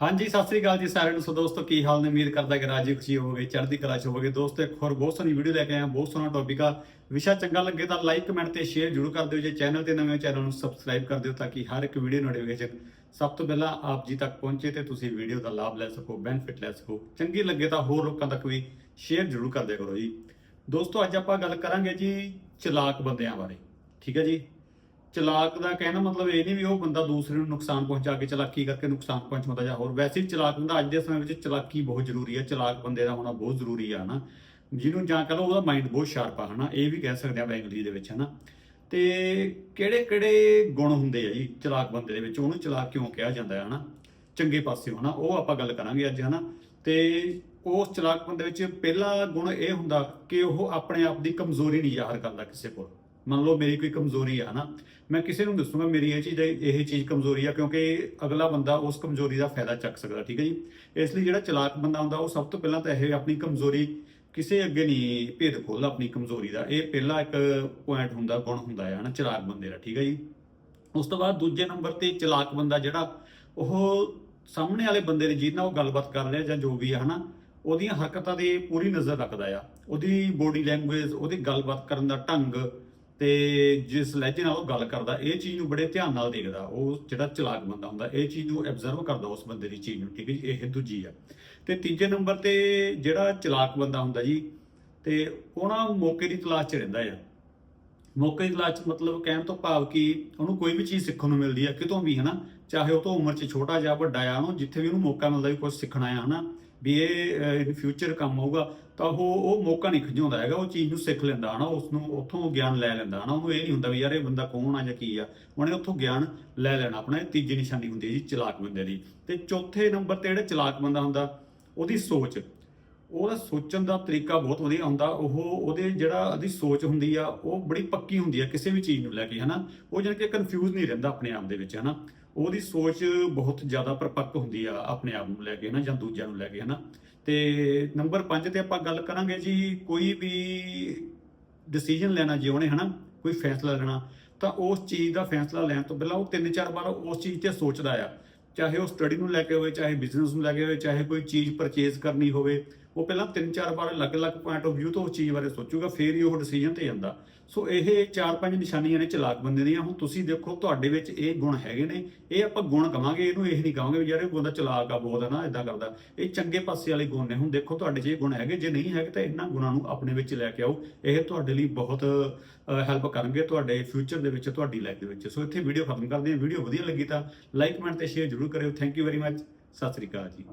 ਹਾਂਜੀ, ਸਤਿ ਸ੍ਰੀ ਅਕਾਲ ਜੀ ਸਾਰਿਆਂ ਨੂੰ। ਸੋ ਦੋਸਤੋ, ਕੀ ਹਾਲ ਨੇ? ਉਮੀਦ ਕਰਦਾ ਕਿ ਰਾਜੀ ਖੁਸ਼ੀ ਹੋਵੋਗੇ, ਚੜ੍ਹਦੀ ਕਲਾ ਚ ਹੋਵੋਗੇ। ਦੋਸਤੋ, ਇੱਕ ਹੋਰ ਬਹੁਤ ਸੋਹਣੀ ਵੀਡੀਓ ਲੈ ਕੇ ਆਇਆ। ਬਹੁਤ ਸੋਹਣਾ ਟੌਪਿਕ ਆ। ਵਿਸ਼ਾ ਚੰਗਾ ਲੱਗੇ ਤਾਂ ਲਾਈਕ ਕਮੈਂਟ ਤੇ ਸ਼ੇਅਰ ਜ਼ਰੂਰ ਕਰ ਦਿਓ। ਜੇ ਚੈਨਲ ਤੇ ਨਵੇਂ ਹੋ ਚੈਨਲ ਨੂੰ ਸਬਸਕ੍ਰਾਈਬ ਕਰ ਦਿਓ ਤਾਂ ਕਿ ਹਰ ਇੱਕ ਵੀਡੀਓ ਨੋਟੀਫਿਕੇਸ਼ਨ ਸਭ ਤੋਂ ਪਹਿਲਾਂ ਆਪ ਜੀ ਤੱਕ ਪਹੁੰਚੇ ਤੇ ਤੁਸੀਂ ਵੀਡੀਓ ਦਾ ਲਾਭ ਲੈ ਸਕੋ ਬੈਨੀਫਿਟ ਲੈ ਸਕੋ। ਚੰਗੀ ਲੱਗੇ ਤਾਂ ਹੋਰ ਲੋਕਾਂ ਤੱਕ ਵੀ ਸ਼ੇਅਰ ਜ਼ਰੂਰ ਕਰ ਦਿਆ ਕਰੋ ਜੀ। ਦੋਸਤੋ, ਅੱਜ ਆਪਾਂ ਗੱਲ ਕਰਾਂਗੇ ਜੀ ਚਲਾਕ ਬੰਦਿਆਂ ਬਾਰੇ। ਠੀਕ ਹੈ ਜੀ? ਚਲਾਕ ਦਾ ਕਹਿਣਾ ਮਤਲਬ ਇਹ ਨਹੀਂ ਵੀ ਉਹ ਬੰਦਾ ਦੂਸਰੇ ਨੂੰ ਨੁਕਸਾਨ ਪਹੁੰਚਾ ਕੇ ਚਲਾਕੀ ਕਰਕੇ ਨੁਕਸਾਨ ਪਹੁੰਚਾਉਂਦਾ ਜਾਂ ਹੋਰ। ਵੈਸੇ ਵੀ ਚਲਾਕ ਬੰਦਾ ਅੱਜ ਦੇ ਸਮੇਂ ਵਿੱਚ ਚਲਾਕੀ ਬਹੁਤ ਜ਼ਰੂਰੀ ਹੈ, ਚਲਾਕ ਬੰਦੇ ਦਾ ਹੋਣਾ ਬਹੁਤ ਜ਼ਰੂਰੀ ਆ ਹਨਾ। ਜਿਹਨੂੰ ਜਾਂ ਕਹ ਲਓ ਉਹਦਾ ਮਾਈਂਡ ਬਹੁਤ ਸ਼ਾਰਪ ਆ ਹਨਾ, ਇਹ ਵੀ ਕਹਿ ਸਕਦੇ ਆਪਾਂ ਬੈਂਗਲੀ ਦੇ ਵਿੱਚ ਹਨਾ। ਤੇ ਕਿਹੜੇ ਕਿਹੜੇ ਗੁਣ ਹੁੰਦੇ ਆ ਜੀ ਚਲਾਕ ਬੰਦੇ ਦੇ ਵਿੱਚ? ਉਹਨੂੰ ਚਲਾਕ ਕਿਉਂ ਕਿਹਾ ਜਾਂਦਾ ਹੈ ਹਨਾ? ਚੰਗੇ ਪਾਸੇ ਹਨਾ, ਉਹ ਆਪਾਂ ਗੱਲ ਕਰਾਂਗੇ ਅੱਜ ਹਨਾ। ਤੇ ਉਸ ਚਲਾਕ ਬੰਦੇ ਵਿੱਚ ਪਹਿਲਾ ਗੁਣ ਇਹ ਹੁੰਦਾ ਕਿ ਉਹ ਆਪਣੇ ਆਪ ਦੀ ਕਮਜ਼ੋਰੀ ਨਹੀਂ ਜ਼ਾਹਰ ਕਰਦਾ ਕਿਸੇ ਕੋਲ। ਮੰਨ ਲਓ ਮੇਰੀ ਕੋਈ ਕਮਜ਼ੋਰੀ ਆ ਨਾ, ਮੈਂ ਕਿਸੇ ਨੂੰ ਦੱਸੂਗਾ ਮੇਰੀ ਇਹ ਚੀਜ਼ ਇਹ ਚੀਜ਼ ਕਮਜ਼ੋਰੀ ਆ ਕਿਉਂਕਿ ਅਗਲਾ ਬੰਦਾ ਉਸ ਕਮਜ਼ੋਰੀ ਦਾ ਫਾਇਦਾ ਚੱਕ ਸਕਦਾ, ਠੀਕ ਹੈ ਜੀ? ਇਸ ਲਈ ਜਿਹੜਾ ਚਲਾਕ ਬੰਦਾ ਹੁੰਦਾ, ਉਹ ਸਭ ਤੋਂ ਪਹਿਲਾਂ ਤਾਂ ਇਹ ਆਪਣੀ ਕਮਜ਼ੋਰੀ ਕਿਸੇ ਅੱਗੇ ਨਹੀਂ ਭੇਦ ਖੋਲਦਾ, ਆਪਣੀ ਕਮਜ਼ੋਰੀ ਦਾ। ਇਹ ਪਹਿਲਾ ਇੱਕ ਪੁਆਇੰਟ ਹੁੰਦਾ, ਗੁਣ ਹੁੰਦਾ ਹੈ ਨਾ ਚਲਾਕ ਬੰਦੇ ਦਾ, ਠੀਕ ਹੈ ਜੀ? ਉਸ ਤੋਂ ਬਾਅਦ ਦੂਜੇ ਨੰਬਰ ਤੇ ਚਲਾਕ ਬੰਦਾ ਜਿਹੜਾ, ਉਹ ਸਾਹਮਣੇ ਵਾਲੇ ਬੰਦੇ ਦੀ ਜਿਹਦੇ ਨਾਲ ਉਹ ਗੱਲਬਾਤ ਕਰ ਰਿਹਾ ਜਾਂ ਜੋ ਵੀ ਹੈ ਹਨਾ, ਉਹਦੀਆਂ ਹਰਕਤਾਂ ਦੀ ਪੂਰੀ ਨਜ਼ਰ ਰੱਖਦਾ ਆ। ਉਹਦੀ ਬੋਡੀ ਲੈਂਗੁਏਜ ਉਹਦੀ ਗੱਲਬਾਤ ਕਰਨ ਦਾ ਢੰਗ ਤੇ ਜਿਸ ਲਹਿਜੇ ਨਾਲ ਉਹ ਗੱਲ ਕਰਦਾ, ਇਹ ਚੀਜ਼ ਨੂੰ ਬੜੇ ਧਿਆਨ ਨਾਲ ਦੇਖਦਾ, ਉਹ ਜਿਹੜਾ ਚਲਾਕ ਬੰਦਾ ਹੁੰਦਾ, ਇਹ ਚੀਜ਼ ਨੂੰ ਐਬਜ਼ਰਵ ਕਰਦਾ ਉਸ ਬੰਦੇ ਦੀ ਚੀਜ਼ ਨੂੰ, ਠੀਕ ਹੈ ਜੀ, ਇਹ ਦੂਜੀ ਆ। ਤੇ ਤੀਜੇ ਨੰਬਰ ਤੇ ਜਿਹੜਾ ਚਲਾਕ ਬੰਦਾ ਹੁੰਦਾ ਜੀ, ਤੇ ਉਹਨਾਂ ਮੌਕੇ ਦੀ ਤਲਾਸ਼ 'ਚ ਰਹਿੰਦਾ ਆ। ਮੌਕੇ ਦੀ ਤਲਾਸ਼ 'ਚ ਮਤਲਬ ਕਹਿਣ ਤੋਂ ਭਾਵ ਕਿ ਉਹਨੂੰ ਕੋਈ ਵੀ ਚੀਜ਼ ਸਿੱਖਣ ਨੂੰ ਮਿਲਦੀ ਆ, ਕਿਤੋਂ ਵੀ, ਹਨਾ? ਚਾਹੇ ਉਹ ਤੋਂ ਉਮਰ 'ਚ ਛੋਟਾ ਜਾਂ ਵੱਡਾ ਆ, ਉਹਨੂੰ ਜਿੱਥੇ ਵੀ ਉਹਨੂੰ ਮੌਕਾ ਮਿਲਦਾ ਵੀ ਕੁਝ ਸਿੱਖਣਾ ਆ, ਹਨਾ? ਵੀ ਇਹ ਇਨ ਫਿਊਚਰ ਕੰਮ ਆਊਗਾ ਤਾਂ ਉਹ ਉਹ ਮੌਕਾ ਨਹੀਂ ਖਿਜਾਉਂਦਾ ਹੈਗਾ, ਉਹ ਚੀਜ਼ ਨੂੰ ਸਿੱਖ ਲੈਂਦਾ ਹਨਾ ਉਸ ਨੂੰ ਉੱਥੋਂ ਗਿਆਨ ਲੈ ਲੈਂਦਾ ਹਨਾ, ਉਹਨੂੰ ਇਹ ਨਹੀਂ ਹੁੰਦਾ ਵੀ ਯਾਰ ਇਹ ਬੰਦਾ ਕੌਣ ਆ ਜਾਂ ਕੀ ਆ, ਉਹਨੇ ਉੱਥੋਂ ਗਿਆਨ ਲੈ ਲੈਣਾ ਆਪਣਾ, ਇਹ ਤੀਜੀ ਨਿਸ਼ਾਨੀ ਹੁੰਦੀ ਹੈ ਜੀ ਚਲਾਕ ਬੰਦੇ ਦੀ। ਤੇ ਚੌਥੇ ਨੰਬਰ ਤੇ ਜਿਹੜਾ ਚਲਾਕ ਬੰਦਾ ਹੁੰਦਾ, ਉਹਦੀ ਸੋਚ। ਉਹਦਾ ਸੋਚਣ ਦਾ ਤਰੀਕਾ ਬਹੁਤ ਵਧੀਆ ਹੁੰਦਾ, ਉਹ, ਉਹਦੇ ਜਿਹੜਾ ਉਹਦੀ ਸੋਚ ਹੁੰਦੀ ਆ, ਉਹ ਬੜੀ ਪੱਕੀ ਹੁੰਦੀ ਆ ਕਿਸੇ ਵੀ ਚੀਜ਼ ਨੂੰ ਲੈ ਕੇ ਹਨਾ, ਉਹ ਜਾਣੀ ਕਿ ਕਨਫਿਊਜ਼ ਨਹੀਂ ਰਹਿੰਦਾ ਆਪਣੇ ਆਪ ਦੇ ਵਿੱਚ ਹਨਾ। ਉਹਦੀ ਸੋਚ ਬਹੁਤ ਜ਼ਿਆਦਾ ਪਰਪੱਕ ਹੁੰਦੀ ਆ ਆਪਣੇ ਆਪ ਨੂੰ ਲੈ ਕੇ ਹਨਾ, ਜਾਂ ਦੂਜਿਆਂ ਨੂੰ ਲੈ ਕੇ ਹਨਾ। ਤੇ ਨੰਬਰ 5 ਤੇ ਆਪਾਂ ਗੱਲ ਕਰਾਂਗੇ ਜੀ, ਕੋਈ ਵੀ ਡਿਸੀਜਨ ਲੈਣਾ ਜੇ ਉਹਨੇ ਹਨਾ, ਕੋਈ ਫੈਸਲਾ ਲੈਣਾ, ਤਾਂ ਉਸ ਚੀਜ਼ ਦਾ ਫੈਸਲਾ ਲੈਣ ਤੋਂ ਪਹਿਲਾਂ ਉਹ ਤਿੰਨ ਚਾਰ ਵਾਰ ਉਸ ਚੀਜ਼ ਤੇ ਸੋਚਦਾ ਆ। ਚਾਹੇ ਉਹ ਸਟੱਡੀ ਨੂੰ ਲੈ ਕੇ ਹੋਵੇ, ਚਾਹੇ ਬਿਜ਼ਨਸ ਨੂੰ ਲੈ ਕੇ ਹੋਵੇ, ਚਾਹੇ ਕੋਈ ਚੀਜ਼ ਪਰਚੇਸ ਕਰਨੀ ਹੋਵੇ ਉਹ ਪਹਿਲਾਂ ਤਿੰਨ ਚਾਰ ਵਾਰ ਅਲੱਗ-ਅਲੱਗ ਪੁਆਇੰਟ ਆਫ View ਤੋਂ ਉਸ ਚੀਜ਼ ਬਾਰੇ ਸੋਚੂਗਾ, ਫਿਰ ਹੀ ਉਹ ਡਿਸੀਜਨ ਤੇ ਜਾਂਦਾ। ਸੋ ਇਹ ਚਾਰ ਪੰਜ ਨਿਸ਼ਾਨੀਆਂ ਨੇ ਚਲਾਕ ਬੰਦੇ ਦੀਆਂ। ਹੁਣ ਤੁਸੀਂ ਦੇਖੋ, ਤੁਹਾਡੇ ਵਿੱਚ ਇਹ ਗੁਣ ਹੈਗੇ ਨੇ। ਇਹ ਆਪਾਂ ਗੁਣ ਕਵਾਂਗੇ, ਇਹਨੂੰ ਇਹ ਨਹੀਂ ਕਵਾਂਗੇ ਵੀ ਯਾਰ, ਇਹ ਬੰਦਾ ਚਲਾਕ ਆ, ਬਹੁਤ ਹੈ ਨਾ ਇਦਾਂ ਕਰਦਾ। ਇਹ ਚੰਗੇ ਪਾਸੇ ਵਾਲੇ ਗੁਣ ਨੇ। ਹੁਣ ਦੇਖੋ, ਤੁਹਾਡੇ 'ਚ ਇਹ ਗੁਣ ਹੈਗੇ, ਜੇ ਨਹੀਂ ਹੈਗੇ ਤਾਂ ਇਹਨਾਂ ਗੁਣਾਂ ਨੂੰ ਆਪਣੇ ਵਿੱਚ ਲੈ ਕੇ ਆਓ। ਇਹ ਤੁਹਾਡੇ ਲਈ ਬਹੁਤ ਹੈਲਪ ਕਰਨਗੇ ਤੁਹਾਡੇ ਫਿਊਚਰ ਦੇ ਵਿੱਚ, ਤੁਹਾਡੀ ਲਾਈਫ ਦੇ ਵਿੱਚ। ਸੋ ਇੱਥੇ ਵੀਡੀਓ ਖਤਮ ਕਰਦੇ ਹਾਂ। ਵੀਡੀਓ ਵਧੀਆ ਲੱਗੀ ਤਾਂ ਲਾਈਕ ਕਮੈਂਟ ਤੇ ਸ਼ੇਅਰ ਜ਼ਰੂਰ ਕਰਿਓ। Thank you very much Sat Sri ਅਕਾਲ ਜੀ।